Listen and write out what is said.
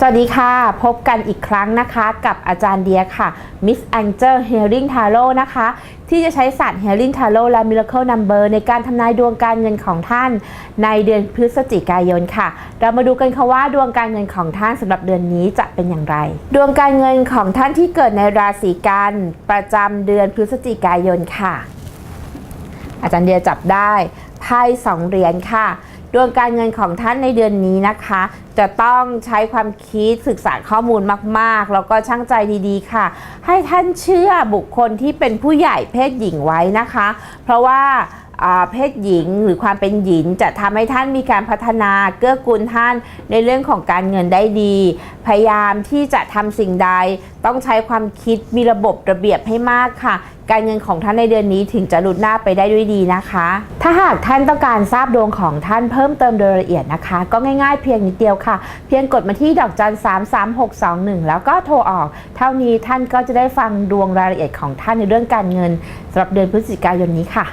สวัสดีค่ะ พบกันอีกครั้งนะคะกับอาจารย์เดียค่ะ Miss Angel Healing Tarot นะคะ ที่จะใช้ศาสตร์ Healing Tarot และ Miracle Number ในการทำนายดวงการเงินของท่าน ในเดือนพฤศจิกายนค่ะ เรามาดูกันค่ะว่าดวงการเงินของท่านสำหรับเดือนนี้จะเป็นอย่างไร ดวงการเงินของท่านที่เกิดในราศีกันประจำเดือนพฤศจิกายนค่ะ อาจารย์เดียจับได้ไพ่สองเหรียญค่ะ ดวงการเงินของท่านในเดือนนี้นะคะ จะต้องใช้ความคิดศึกษาข้อมูลมาก ๆ แล้วก็ช่างใจดีๆ ค่ะ ให้ท่านเชื่อบุคคลที่เป็นผู้ใหญ่เพศหญิงไว้นะคะ เพราะว่าอ่า เพศหญิงหรือความเป็นหญิงจะทำให้ท่านมีการพัฒนาเกื้อกูลท่านในเรื่องของการเงินได้ดี พยายามที่จะทำสิ่งใด ต้องใช้ความคิดมีระบบระเบียบให้มากค่ะ การเงินของท่านในเดือนนี้ถึงจะหลุดหน้าไปได้ด้วยดีนะคะ ถ้าหากท่านต้องการทราบดวงของท่านเพิ่มเติมโดยละเอียดนะคะ ก็ง่ายๆเพียงนิดเดียวค่ะ เพียงกดมาที่ดอกจัน3 3 6 2 1 แล้วก็โทรออก เท่านี้ท่านก็จะได้ฟังดวงรายละเอียดของท่านในเรื่องการเงินสำหรับเดือนพฤศจิกายนนี้ค่ะ